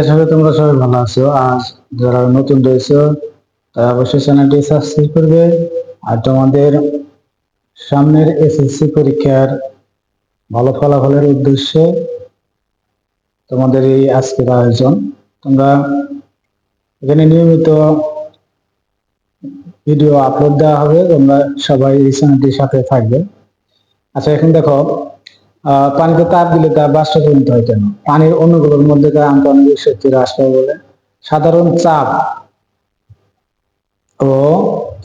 আছে তোমরা সবাই ভালো আছো। আজ যারা নতুন রয়েছে, তারা অবশ্যই চ্যানেলটি সাবস্ক্রাইব করবে। আর তোমাদের সামনের এসএসসি পরীক্ষার ভালো ফলাফলের উদ্দেশ্যে তোমাদের এই আজকের আয়োজন। তোমরা এখানে নিয়মিত ভিডিও আপলোড দেওয়া হবে। তোমরা সবাই এই চ্যানেলটির সাথে থাকবে। আচ্ছা এখন দেখো পানিতে তাপ দিলে তা বাষ্পীভূত হয় কেন? পানির অণুগুলোর মধ্যে তার শক্তি হ্রাস পায় বলে সাধারণ চাপ ও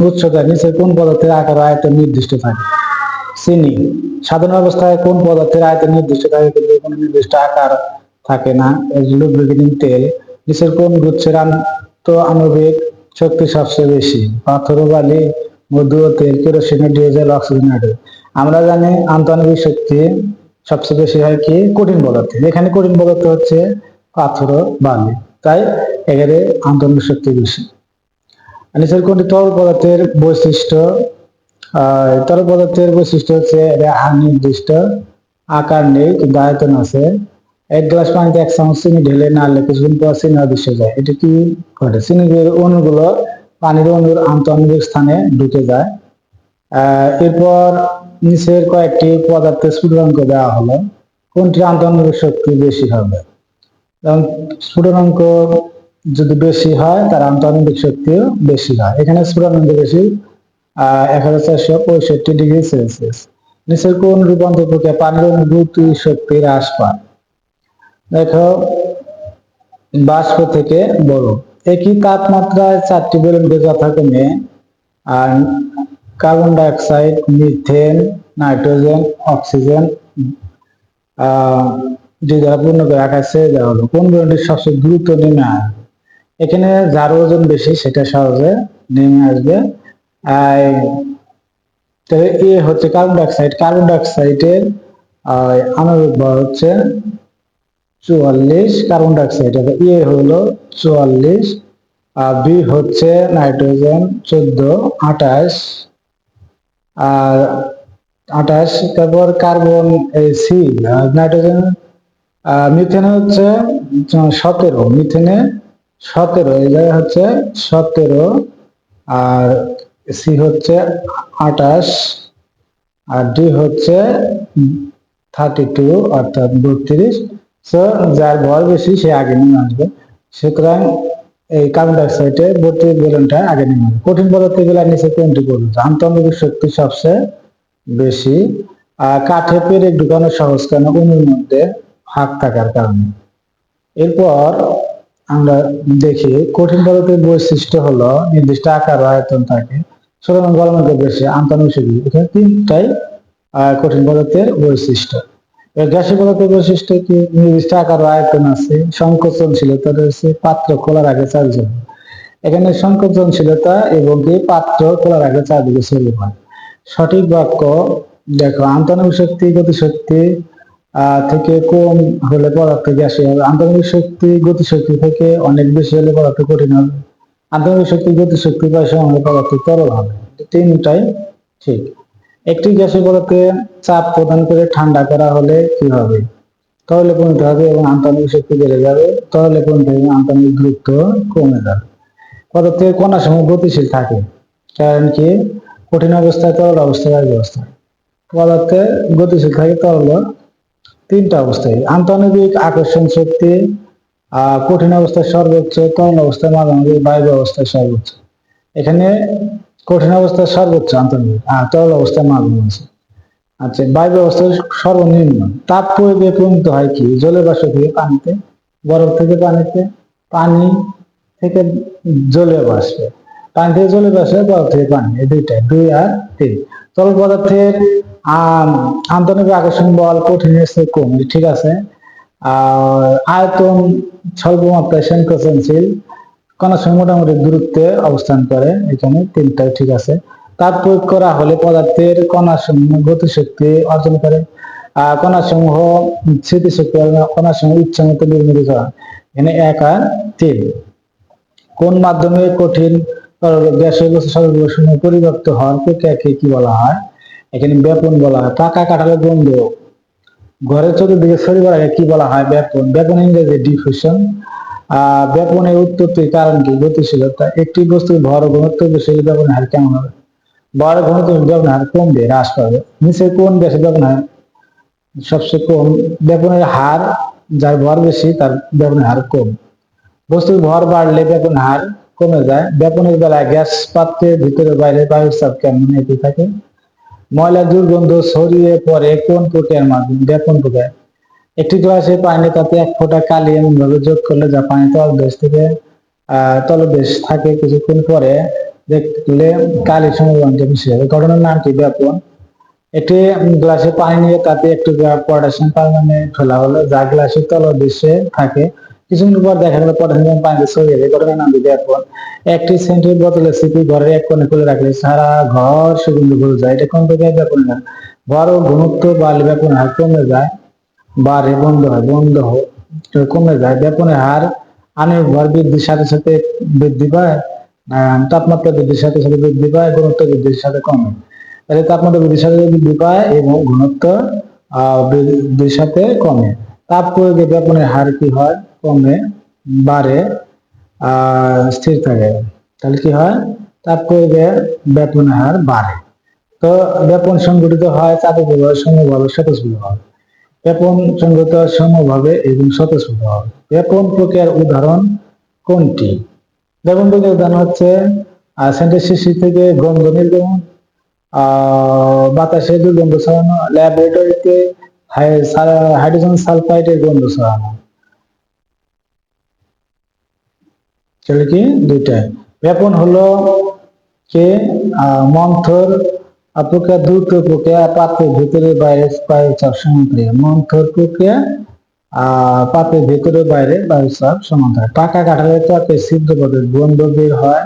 উচ্চতা নিচে কোন পদার্থের আকার আয়তন নির্দিষ্ট থাকে? চিনি। সাধারণ অবস্থায় কোন পদার্থের আয়তন নির্দিষ্ট থাকে কিন্তু কোনো নির্দিষ্ট আকার থাকে না। লুব্রিকেটিং তেল, নিচের কোন গুচ্ছের আন্ত আণবিক শক্তি সবচেয়ে বেশি? পাথর, বালি, মধু তেল, কেরোসিন, ডিজেল, অক্সিজেন আমরা জানি আন্তঃআণবিক শক্তি সবচেয়ে বেশি হয় কি? কঠিন পদার্থে। এখানে কঠিন পদার্থ হচ্ছে পাথর বালি। তাই এখানে আন্তঃআণবিক শক্তি বেশি। নিচের কোনটি? তরল পদার্থের বৈশিষ্ট্য। আহ, তরল পদার্থের বৈশিষ্ট্য হচ্ছে এটা নির্দিষ্ট আকার নেই কিন্তু আয়তন আছে। এক গ্লাস পানিতে এক চামচ চিনি ঢেলে নাড়লে কিছুক্ষণ পর চিনি অদৃশ্য যায়। এটা কি ঘটে? চিনির অণুগুলো পানির অণুর আন্তঃআণবিক স্থানে ঢুকে যায়। এরপর নিচের কয়েকটি পদার্থের স্ফুটনাঙ্ক দেওয়া হলো। কোনটির আন্তঃআণবিক শক্তি বেশি হবে? এবং স্ফুটনাঙ্ক যদি বেশি হয়, তার আন্তঃআণবিক শক্তিও বেশি হয়। এখানে স্ফুটনাঙ্ক বেশি এক হাজার চারশো পঁয়ষট্টি ডিগ্রি সেলসিয়াস। নিচের কোন রূপান্তর প্রক্রিয়া পানির অনুভূতি শক্তি হ্রাস পায় দেখো, বাষ্প থেকে বড় একই তাপমাত্রায় চারটি বেলুনকে যথাক্রমে, আর carbon dioxide, methane, nitrogen, oxygen যে যারা পূর্ণ করে রাখা আছে হলো কোন বেলুনটি সবচেয়ে দ্রুত নেমে আসবে? এখানে যার ওজন বেশি, সেটা সহজে নেমে আসবে। আর তাহলে এ হচ্ছে কার্বন ডাইঅক্সাইড। কার্বন ডাইঅক্সাইডের আণবিক ভর হচ্ছে চুয়াল্লিশ। কার্বন ডাইঅক্সাইড এ হলো চুয়াল্লিশ। আর বি হচ্ছে নাইট্রোজেন চোদ্দ, আঠাশ। আর আঠাশ, তারপর কার্বন সি, নাইট্রোজেন। মিথেন হচ্ছে সতেরো, মিথেনে সতেরো, এই জায়গায় হচ্ছে সতেরো। আর সি হচ্ছে আঠাশ, আর ডি হচ্ছে থার্টি টু, অর্থাৎ বত্রিশ। সো যার ভর বেশি, সে আগে নিয়ে আসবে। সুতরাং এই কার্বন ডাইঅক্সাইডে বত্রিশ বেলুনটা আগে নেমে কঠিন পদার্থগুলা নিচে কোনটি করবে। আন্তর্জাতিক শক্তি সবচেয়ে বেশি। আর কাঠে পেরে ঢুকানো সহজ, কেন অণুর মধ্যে ফাঁক থাকার কারণে। এরপর আমরা দেখি, কঠিন পদার্থের বৈশিষ্ট্য হলো নির্দিষ্ট আকার আয়তন থাকে। সুতরাং গরমের বেশি আন্তঃনিষেধ এখানে তিনটাই কঠিন পদার্থের বৈশিষ্ট্য। পদার্থের বৈশিষ্ট্য নির্দিষ্ট আকার আয়তন আছে। সংকোচনশীলতা রয়েছে পাত্র খোলার আগে চার্জ এখানে সংকোচনশীলতা এবং কি পাত্র খোলার আগে ছড়িয়ে সঠিক বাক্য, দেখো শক্তি, গতিশক্তি থেকে কম হলে পদার্থ গ্যাসীয় হবে। শক্তি, গতিশক্তি থেকে অনেক বেশি হলে পদার্থ কঠিন হবে। শক্তি, গতিশক্তি প্রায় সমান হলে পদার্থ তরল হবে। তিনটাই ঠিক। একটি গ্যাসীয় পদার্থে চাপ প্রদান করে ঠান্ডা করা হলে কি হবে? তরলে পরিণত হবে এবং আন্তঃনিক শক্তি বেড়ে যাবে, তরলে পরিণত হবে এবং আন্তঃনিক দ্রুত কমে যাবে। পদার্থের কণা সমূহ গতিশীল থাকে, কারণ কি? কঠিন অবস্থায় তরল অবস্থায় বায়ু অবস্থায় পদার্থে গতিশীল থাকে তরল তিনটা অবস্থায় আন্তঃনবিক আকর্ষণ শক্তি কঠিন অবস্থায় সর্বোচ্চ, তরল অবস্থায় মাঝামাঝি বায়ু অবস্থায় সর্বোচ্চ। এখানে কঠিন অবস্থায় সর্বোচ্চ আন্তর্জাতিক। আর তরল অবস্থায় মাঝামাঝি আচ্ছা বায়ু অবস্থায় সর্বনিম্ন। তাপ প্রয়োগে পরিণত হয় কি? জলের বাষ্প থেকে পানিতে বরফ থেকে পানিতে পানি থেকে জলীয় বাষ্পে। পানি থেকে জলীয় বাষ্পে বরফ থেকে পানি। এই দুইটাই দুই আর তিন। তরল পদার্থের আম, আন্তঃনবিক আকর্ষণ বল কঠিন কম ঠিক আছে। আর আয়তন স্বল্প মাত্রায় সংকোচনশীল কণার মোটামুটি দূরত্বে অবস্থান করে এখানে তিনটাই ঠিক আছে। তাপ প্রয়োগ করা হলে পদার্থের কণার সমূহ গতিশক্তি অর্জন করে আহ কণার সমূহ স্মৃতিশক্তি অর্জন করে, কণার সমূহ ইচ্ছা মতো নির্মিত করা এখানে এক আর তিন। কোন মাধ্যমে কঠিন সর্বগ্রহ সময় পরিবর্তন হওয়ার প্রক্রিয়াকে কি বলা হয়? এখানে ব্যাপন বলা হয়। পাকা কাঁঠালের গন্ধ। ঘরের চতুর্দিকে ছড়িয়ে পড়াকে কি বলা হয়? ব্যাপন। ব্যাপন ইংরেজি ডিফিউশন। ব্যাপনের উৎপত্তির কারণ কি? গতিশীলতা। একটি বস্তুর ভর ঘনত্ব বেশি ব্যাপনের হার কেমন হবে? ভর ঘনত্ব ব্যাপনের হার কমবে, হ্রাস পাবে। নিচে কোন গ্যাসের ব্যাপনের হার সবচেয়ে কম? ব্যাপনের হার যার ভর বেশি, তার ব্যাপনের হার কম। বস্তুর ভর বাড়লে ব্যাপন হার কমে যায়। ব্যাপনের বেলায় গ্যাস পাত্রের ভিতরে বাইরে বায়ুর চাপ কেমন একই থাকে? ময়লা দুর্গন্ধ ছড়িয়ে পড়ে কোন প্রক্রিয়ার মাধ্যমে? ব্যাপন প্রক্রিয়া একটি গ্লাসে পানি তাতে এক ফোঁটা কালি এমন ভাবে যোগ করলে যা পানি তলদেশ থেকে, আহ, তলদেশ থাকে কিছুক্ষণ পরে দেখলে কালি সমবন্ধে মিশে যাবে। ঘটনার নাম কি ব্যাপন? একটি গ্লাসে পানি নিয়ে তাতে একটু পটাশিয়াম পারমানেন্ট ফেলা হলো, যা গ্লাসের তলদেশে থাকে। কিছুক্ষণ পর দেখা গেল পটাশিয়াম পানিতে ছড়িয়ে যায় ঘটনার নাম কি ব্যাপন? একটি সেন্টের বোতলে সিপি ঘরের এক কোণে খুলে রাখলে সারা ঘর সুগন্ধ ভরে যায়। এটা কোন প্রকার ব্যাপন না? বড় ঘনত্ব বাড়লে ব্যাপন হার কমে যায়। বাড়ে বন্ধ হয় বন্ধ হয়। কমে যায় ব্যাপনের হার আনের ভর বৃদ্ধির সাথে সাথে বৃদ্ধি পায় তাপমাত্রা বৃদ্ধির সাথে সাথে বৃদ্ধি পায়, ঘনত্ব বৃদ্ধির সাথে কমে। তাহলে তাপমাত্রা বৃদ্ধির সাথে বৃদ্ধি পায় এবং ঘনত্ব বৃদ্ধির সাথে কমে। তাপ প্রয়োগে ব্যাপনের হার কি হয়? কমে, বাড়ে স্থির থাকে। তাহলে কি হয়? তাপ প্রয়োগে ব্যাপনের হার বাড়ে। তো ব্যাপন সংগঠিত হয় চাপে প্রবাহ সমভাবে স্বতঃস্ফূর্তভাবে ব্যাপন সংগঠিত হয় সমভাবে এবং স্বতঃস্ফূর্ত হবে। ব্যাপন প্রক্রিয়ার উদাহরণ কোনটি? ব্যাপন প্রক্রিয়ার উদাহরণ হচ্ছে সেন্টার শিশি থেকে গন্ধ নির্গমন বাতাসে দুর্গন্ধ ছড়ানো, ল্যাবরেটরিতে হাইড্রোজেন সালফাইডের গন্ধ ছড়ানো। তাহলে কি? দুইটা। ব্যাপন হলো কে? মন্থর প্রক্রিয়া দ্রুত প্রক্রিয়া পাত্রের ভিতরে বাইরে বায়ু চাপ সমান ক্রিয়া মন্থর প্রক্রিয়া পাত্রের ভিতরে বাইরে বায়ু চাপ সমান থাকে পাকা কাঠালের ত্বকে ছিদ্র পথে গন্ধ বের হয়,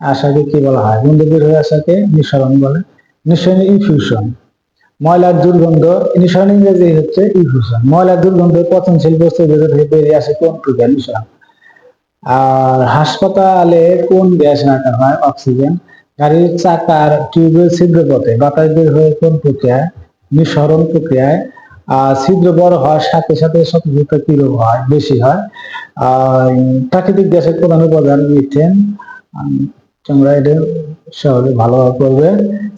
আশাকে কি বলা হয়? গন্ধ বের হয়ে আশাকে? নিঃসরণ বলে। নিঃসরণ ইনফিউশন ময়লার দুর্গন্ধ, নিঃসরণ ইংরেজি হচ্ছে ইনফিউশন ময়লার দুর্গন্ধ পচনশীল বস্তুর ভেতর থেকে বেরিয়ে আসে কোন প্রক্রিয়া? নিঃসরণ। আর হাসপাতালে কোন গ্যাস রাখা হয়? অক্সিজেন। গাড়ির চাকার টিউবের ছিদ্র পথে, বাতাস বের হয়ে কোন প্রক্রিয়ায়? নিঃসরণ প্রক্রিয়ায়। ছিদ্র বড় হওয়ার সাথে সাথে শতযুক্ত কিরূপ হয়? বেশি হয়। প্রাকৃতিক গ্যাসের প্রধান উপাদান মিথেন। তোমরা এটা সহজে ভালোভাবে করবে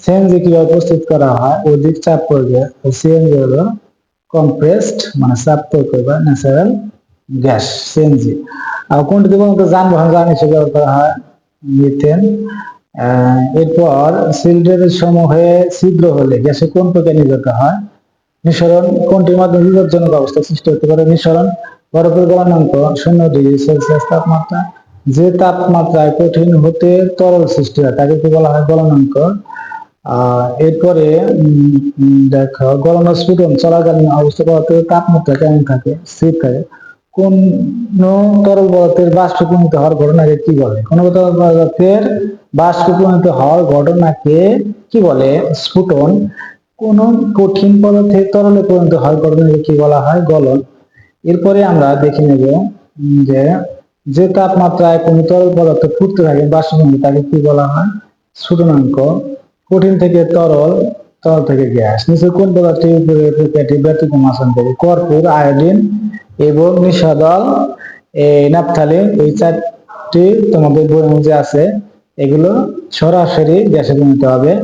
সিএনজি কীভাবে প্রস্তুত করা হয়? অধিক চাপ প্রয়োগে সিএনজি হলো কম্প্রেসড মানে চাপ প্রয়োগ করবে ন্যাচারাল গ্যাস সিএনজি আর কোনটিতে বলতো যানবাহন জ্বালানি হিসেবে ব্যবহার করা হয়? মিথেন। এরপর সিলিন্ডারের সমূহে ছিদ্র হলে গ্যাসে কোন প্রকার নির্গত হয় নিঃসরণ, কোনটির মাধ্যমে বিপজ্জনক অবস্থা সৃষ্টি হতে পারে? নিঃসরণ, বরফের গলনাঙ্ক শূন্য ডিগ্রি সেলসিয়াস তাপমাত্রা। যে তাপমাত্রায় কঠিন হতে তরল সৃষ্টি হয়, তাকে কি বলা হয় গলনাঙ্ক? আহ, এরপরে দেখো, গলনস্ফুটন চলাকালীন অবস্থা তাপমাত্রা কেমন থাকে? স্থির থাকে। কোন তরল পদার্থের বাষ্পীভূত হওয়ার ঘটনাকে কি বলে? কোন তরল পদার্থের বাষ্পীভূত হওয়ার ঘটনাকে কি বলে? স্ফুটন। কোন কঠিন পদার্থের তরলে পরিণত হওয়ার ঘটনাকে কি বলা হয়? গলন। এরপরে আমরা দেখে নেব যে যে তাপমাত্রায় কোন তরল পদার্থ ফুটতে থাকে বাষ্পীভূত তাকে কি বলা হয়? স্ফুটনাঙ্ক। কঠিন থেকে তরল তরল থেকে গ্যাস। নিচে কোন পদার্থটি উপরে ব্যতিক্রম আচরণ করে? কর্পূর, আয়োডিন এবং নিষাদল, এই নাপথালিন এই চারটি তোমাদের বইয়ের মধ্যে আছে। এগুলো সরাসরি গ্যাসে পরিণত হবে।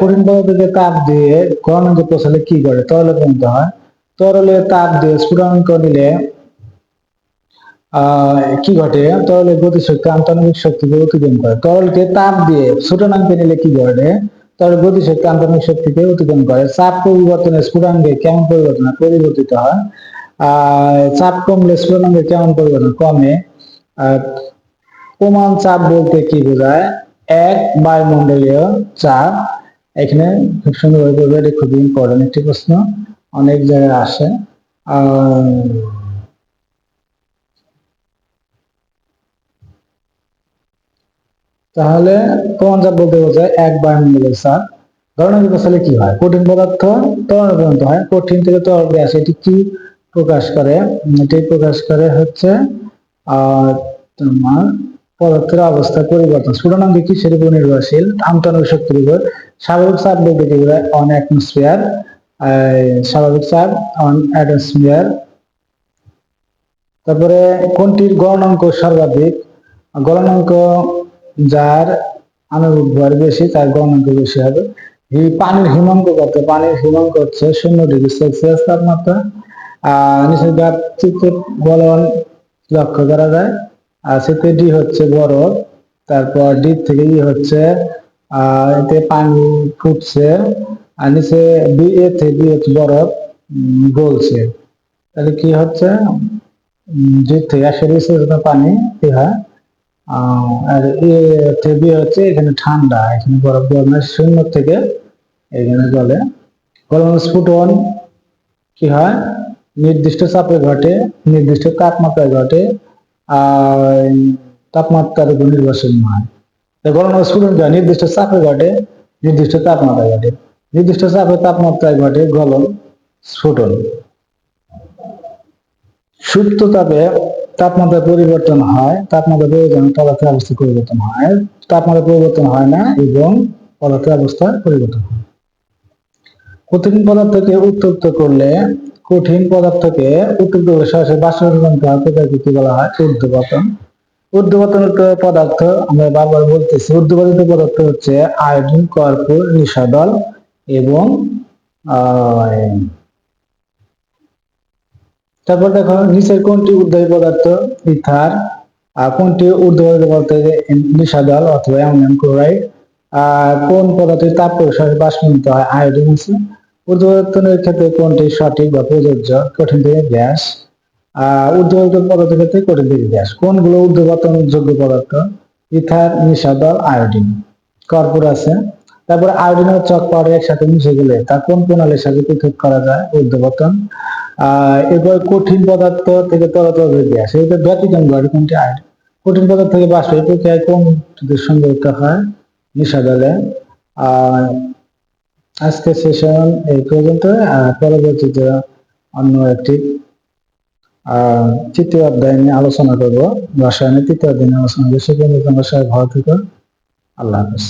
কঠিন পদার্থকে তাপ দিয়ে গরমে পৌঁছালে কি করে, তরলে পরিণত হয়। তরলে তাপ দিয়ে স্ফুটনাঙ্ক নিলে, আহ, কি ঘটে? তরলের গতিশক্তি আন্তরিক শক্তিকে অতিক্রম করে। তরলকে তাপ দিয়ে স্ফুটনাঙ্কে নিলে কি ঘটে? তরল গতিশক্তি আন্তরিক শক্তিকে অতিক্রম করে। চাপ পরিবর্তনে স্ফুটনাঙ্কে কেমন পরিবর্তন পরিবর্তিত হয়? চাপ কমলে স্ফুটনাঙ্কে কেমন পরিবর্তন কমে। প্রমাণ চাপ বলতে কি বোঝায়? এক বায়ুমণ্ডলীয় চাপ। এখানে খুব সুন্দর হয়ে এটা খুবই ইম্পর্টেন্ট একটি প্রশ্ন। অনেক জায়গায় আসে। তাহলে প্রমাণ চাপ বলতে বোঝায় এক বায়ুমণ্ডলের চাপ। ধরনের কি হয়? কঠিন পদার্থ, তরল পর্যন্ত হয়। কঠিন থেকে তরল গ্যাস, এটি কি? প্রকাশ করে। এটি প্রকাশ করে হচ্ছে তোমার পদার্থের অবস্থা পরিবর্তন। স্ফুটনাঙ্ক কি সেটির উপর নির্ভরশীল আন্তরিক শক্তির উপর স্বাভাবিক চাপ বলতে কি বোঝায় অন অ্যাটমসফিয়ার স্বাভাবিক চাপ অন অ্যাটমসফিয়ার তারপরে কোনটির গলনাঙ্ক সর্বাধিক? গলনাঙ্ক যার ভর বেশি, তার গলনাঙ্ক বেশি হবে। পানির হিমাঙ্ক কত? পানির হিমাঙ্ক হচ্ছে শূন্য ডিগ্রি সেলসিয়াস তাপমাত্রা। গাছ চিত্র গলন লক্ষ্য করা যায়। আর সেতে ডি হচ্ছে বরফ তারপর ডি থেকে ই হচ্ছে আহ এতে পানি ফুটছে, আর নিচে বি এ থেকে বি হচ্ছে বরফ গলছে। তাহলে কি হচ্ছে? ডি থেকে ডিগ্রি সেলসিয়াস পানি, কি হয়? আর এ থেকে বি হচ্ছে এখানে ঠান্ডা, এখানে বরফ গরমের শূন্য থেকে এখানে বলে গলন স্ফুটন, কি হয়? নির্দিষ্ট চাপে ঘটে, নির্দিষ্ট তাপমাত্রায় ঘটে, আর তাপমাত্রার উপর নির্ভরশীল নয়। গলন স্ফুটন নির্দিষ্ট চাপে ঘটে, নির্দিষ্ট তাপমাত্রায় ঘটে। নির্দিষ্ট চাপে তাপমাত্রায় ঘটে গলন, স্ফুটন। সুপ্ত তাপে তাপমাত্রা পরিবর্তন হয়, তাপমাত্রা পরিবর্তন পদার্থের অবস্থা পরিবর্তন হয়, তাপমাত্রা পরিবর্তন হয় না এবং পদার্থের অবস্থা পরিবর্তন হয়। কঠিন পদার্থকে উত্তপ্ত করলে কঠিন পদার্থকে উত্তপ্ত সরাসরি বলা হয় ঊর্ধ্বপতন ঊর্ধ্বপতনিত পদার্থ, আমরা বারবার বলতেছি ঊর্ধ্বপতিত পদার্থ হচ্ছে আয়োডিন, কর্পূর, নিশাদল এবং তারপর দেখো, নিচের কোনটি উর্ধ্বী পদার্থ? ইথার। আর কোনটি ঊর্ধ্বপতিত পদার্থ? নিশাদল অথবা অ্যামোনিয়াম ক্লোরাইড। আর কোন পদার্থের তাপ প্রসারে বাষ্পীভূত হয় আয়োডিন ঊর্ধ্বপতনের ক্ষেত্রে কোনটি সঠিক বা প্রযোজ্য? কঠিন থেকে গ্যাস। আহ ঊর্ধ্বপতিত পদার্থের ক্ষেত্রে কঠিন থেকে গ্যাস। কোনগুলো ঊর্ধ্বপতন যোগ্য পদার্থ? ইথার নিশাদল আয়োডিন। কর্পূর আছে। তারপরে আয়োডিন ও চক পাউডার একসাথে মিশে গেলে তা কোন প্রণালীর সাথে পৃথক করা যায়? ঊর্ধ্বপতন আহ, এরপর কঠিন পদার্থ থেকে তরতাজা গ্যাস। এটা ব্যতিক্রম ঘটে কোনটি? আয়োডিন। কঠিন পদার্থ থেকে বাষ্প এই প্রক্রিয়ায় কোন সংযুক্ত হয়? নিশাদলে আর আজকের সেশন এই পর্যন্ত পরবর্তীতে অন্য একটি তৃতীয় অধ্যায় নিয়ে আলোচনা করব। রসায়নের তৃতীয় অধ্যায় নিয়ে আলোচনা করব সে পর্যন্ত তোমরা সবাই ভালো থেকো। আল্লাহ হাফেজ।